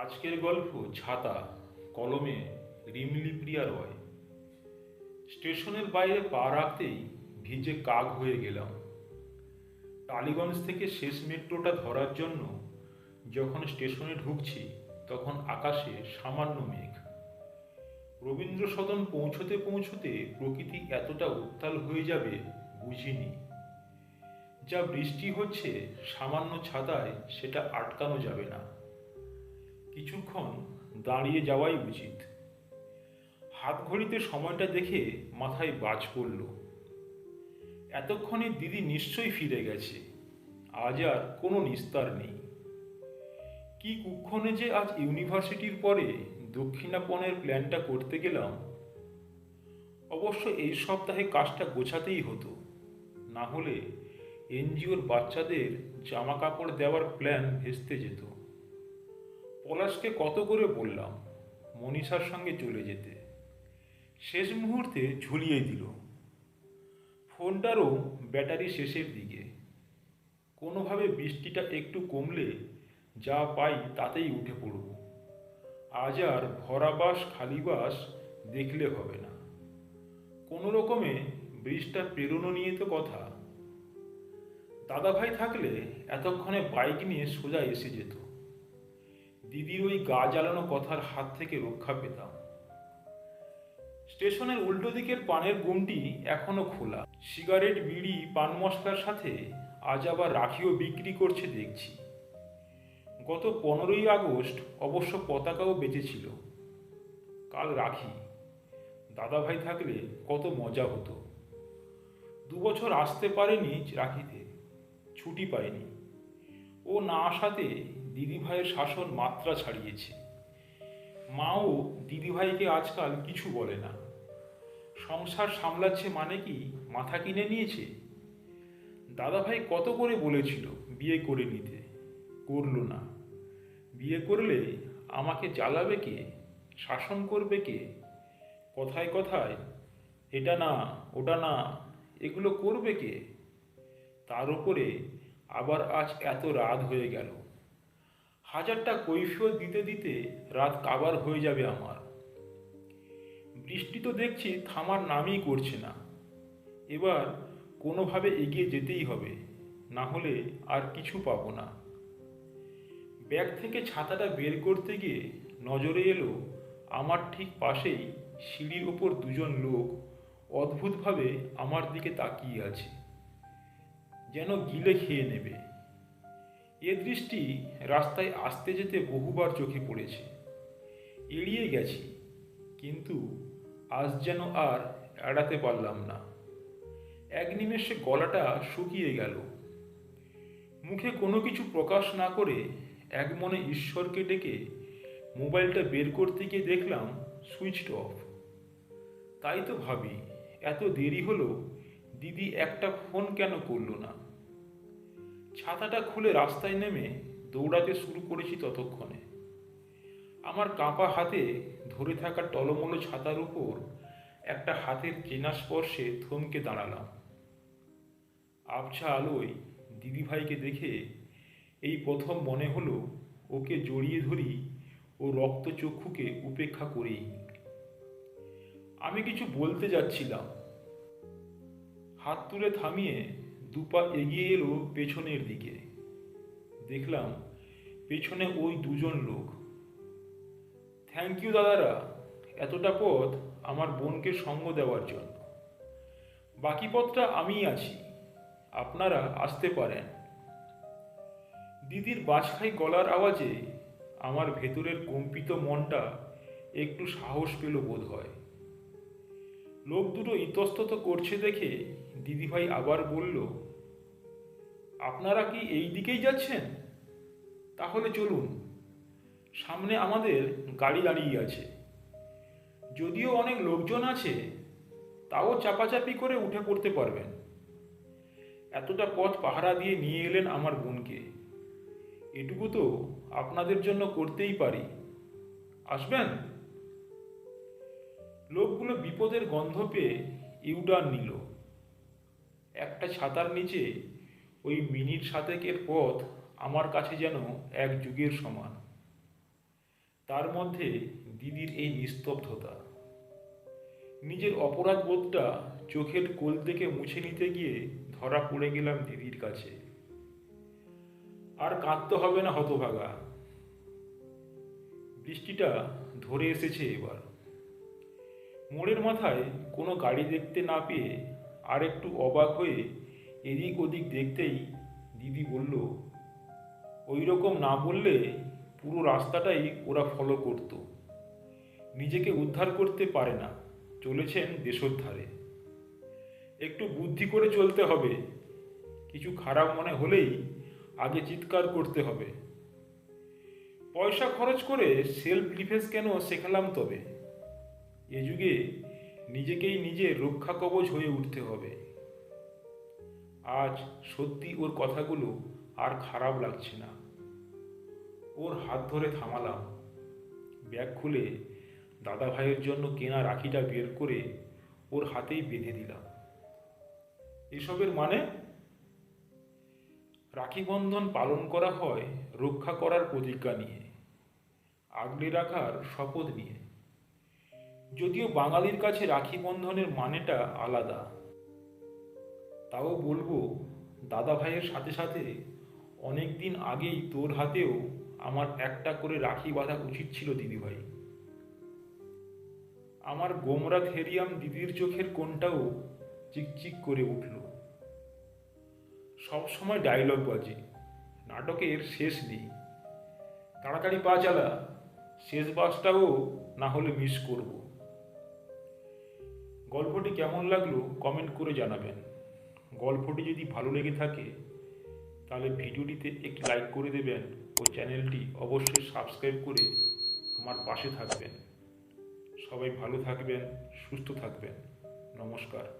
আজকের গল্প ছাতা, কলমে রিমলি প্রিয়া রয়। স্টেশনের বাইরে পা রাখতেই ভিজে কাক হয়ে গেলাম। টালিগঞ্জ থেকে শেষ মেট্রোটা ধরার জন্য যখন স্টেশনে ঢুকছি, তখন আকাশে সামান্য মেঘ। রবীন্দ্র সদন পৌঁছতে পৌঁছতে প্রকৃতি এতটা উত্তাল হয়ে যাবে বুঝিনি। যা বৃষ্টি হচ্ছে সামান্য ছাতায় সেটা আটকানো যাবে না। কিছুক্ষণ দাঁড়িয়ে যাওয়াই উচিত। হাত ঘড়িতে সময়টা দেখে মাথায় বাজ পড়ল। এতক্ষণে দিদি নিশ্চয়ই ফিরে গেছে। আজ আর কোনো নিস্তার নেই। কি কুক্ষণে যে আজ ইউনিভার্সিটির পরে দক্ষিণাপনের প্ল্যানটা করতে গেলাম। অবশ্য এই সপ্তাহে কাজটা গোছাতেই হতো। না হলে এনজিওর বাচ্চাদের জামা কাপড় দেওয়ার প্ল্যান ভেস্তে যেত। পলাশকে কত করে বললাম, মনীষার সঙ্গে চলে যেতে। শেষ মুহূর্তে ঝুলিয়ে দিল। ফোনটারও ব্যাটারি শেষের দিকে। কোনোভাবে বৃষ্টিটা একটু কমলে যা পাই তাতেই উঠে পড়ব। আজ আর ভরা বাস, খালি বাস দেখলে হবে না। কোনো রকমে ব্রিজটা পেরোনো নিয়ে তো কথা। দাদাভাই থাকলে এতক্ষণে বাইক নিয়ে সোজা এসে যেত। দিদির ওই গা জ্বালানো কথার হাত থেকে রক্ষা পেতাম। স্টেশনের উল্টো দিকের পানের গুমটি এখনও খোলা। সিগারেট, বিড়ি, পান মশলার সাথে আজ আবার রাখিও বিক্রি করছে দেখছি। গত পনেরোই আগস্ট অবশ্য পতাকাও বেঁচেছিল। কাল রাখি। দাদাভাই থাকলে কত মজা হতো। দু বছর আসতে পারেনি রাখিতে। ছুটি পায়নি ও না আসাতে দিদিভাইয়ের শাসন মাত্রা ছাড়িয়েছে। মাও দিদিভাইকে আজকাল কিছু বলে না। সংসার সামলাচ্ছে মানে কি? মাথা কিনে নিয়েছে? দাদাভাই কত করে বলেছিল বিয়ে করে নিতে? করল না। বিয়ে করলে আমাকে জ্বালাবে কে? শাসন করবে কে? কথায় কথায়, এটা না, ওটা না, এগুলো করবে কে? তার উপরে আবার আজ এত রাত হয়ে গেল। হাজারটা কৈফিয়ত দিতে দিতে রাত কাবার হয়ে যাবে আমার। বৃষ্টি তো দেখছি থামার নামই করছে না। এবার কোনোভাবে এগিয়ে যেতেই হবে, না হলে আর কিছু পাবো না। ব্যাগ থেকে ছাতাটা বের করতে গিয়ে নজরে এলো আমার ঠিক পাশেই সিঁড়ির ওপর দুজন লোক অদ্ভুতভাবে আমার দিকে তাকিয়ে আছে, যেন গিলে খেয়ে নেবে। এ দৃষ্টি রাস্তায় আসতে যেতে বহুবার চোখে পড়েছে। এড়িয়ে গেছি, কিন্তু আজ যেন আর এড়াতে পারলাম না। এক নিমেষে গলাটা শুকিয়ে গেল। মুখে কোনো কিছু প্রকাশ না করে এক মনে ঈশ্বরকে ডেকে মোবাইলটা বের করতে গিয়ে দেখলাম সুইচড অফ। তাই তো ভাবি, এত দেরি হলো, দিদি একটা ফোন কেন করল না? ছাতাটা খুলে রাস্তায় নেমে দৌড়াতে শুরু করেছি ততক্ষণে। আমার কাঁপা হাতে ধরে থাকা টলমলো ছাতার উপর একটা হাতের চেনা স্পর্শে থমকে দাঁড়ালাম। আবছা আলোয় দিদিভাইকে দেখে এই প্রথম মনে হলো ওকে জড়িয়ে ধরি ও রক্তচক্ষুকে উপেক্ষা করেই। আমি কিছু বলতে যাচ্ছিলাম। হাত তুলে থামিয়ে দুপা এগিয়ে এলো পেছনের দিকে। দেখলাম পেছনে ওই দুজন লোক। থ্যাংক ইউ দাদারা। এতটা পথ আমার বোনকে সঙ্গ দেওয়ার জন্য। বাকি পথটা আমিই আছি। আপনারা আসতে পারেন। দিদির বাজখাই গলার আওয়াজে আমার ভেতরের কম্পিত মনটা একটু সাহস পেল বোধ হয় লোক দুটো ইতস্তত করছে দেখে দিদিভাই আবার বলল, আপনারা কি এই দিকেই যাচ্ছেন? তাহলে চলুন। সামনে আমাদের গাড়ি দাঁড়িয়ে আছে। যদিও অনেক লোকজন আছে, তাও চাপাচাপি করে উঠে পড়তে পারবেন। এতটা পথ পাহারা দিয়ে নিয়ে এলেন আমার বোনকে। এটুকু তো আপনাদের জন্য করতেই পারি। আসবেন? লোকগুলো বিপদের গন্ধ পেয়ে ইউটার্ন নিল। একটা ছাতার নিচে ওই মিনিট সাতেকের পথ আমার কাছে যেন এক যুগের সমান। তার মধ্যে দিদির এই নিস্তব্ধতা। নিজের অপরাধ বোধটা চোখের কোল থেকে মুছে নিতে গিয়ে ধরা পড়ে গেলাম দিদির কাছে। আর কাঁদতে হবে না হতভাগা। বৃষ্টিটা ধরে এসেছে এবার। মোড়ের মাথায় কোনো গাড়ি দেখতে না পেয়ে আর একটু অবাক হয়ে এদিক ওদিক দেখতেই দিদি বলল ওই রকম না বললে পুরো রাস্তাটাই ওরা ফলো করত। নিজেকে উদ্ধার করতে পারে না, চলেছেন দেশোদ্ধারে একটু বুদ্ধি করে চলতে হবে, কিছু খারাপ মনে হলেই আগে চিৎকার করতে হবে। পয়সা খরচ করে সেলফ ডিফেন্স কেন শেখালাম তবে? এ যুগে নিজেকেই নিজে রক্ষা কবচ হয়ে উঠতে হবে। আজ সত্যি ওর কথাগুলো আর খারাপ লাগছে না। ওর হাত ধরে থামালাম। ব্যাগ খুলে দাদা ভাইয়ের জন্য কেনা রাখিটা বের করে ওর হাতেই বেঁধে দিলাম। এসবের মানে? রাখি বন্ধন পালন করা হয় রক্ষা করার প্রতিজ্ঞা নিয়ে, আগলে রাখার শপথ নিয়ে। যদিও বাঙালির কাছে রাখি বন্ধনের মানেটা আলাদা। তাও বলব দাদা ভাইয়ের সাথে সাথে অনেক দিন আগেই তোর হাতেও আমার একটা করে রাখি বাঁধা উচিত ছিল দিদিভাই। আমার গোমরা থেরিয়াম দিদির চোখের কোনটাও চিকচিক করে উঠল। সব সময় ডায়লগ বাজে, নাটকের শেষ নেই। তাড়াতাড়ি পা চালা, শেষ বাসটাও না হলে মিস করব। গল্পটি কেমন লাগল কমেন্ট করে জানাবেন। গল্পটি যদি ভালো লেগে থাকে, তাহলে ভিডিওটিতে একটি লাইক করে দেবেন ও চ্যানেলটি অবশ্যই সাবস্ক্রাইব করে আমার পাশে থাকবেন। সবাই ভালো থাকবেন, সুস্থ থাকবেন। নমস্কার।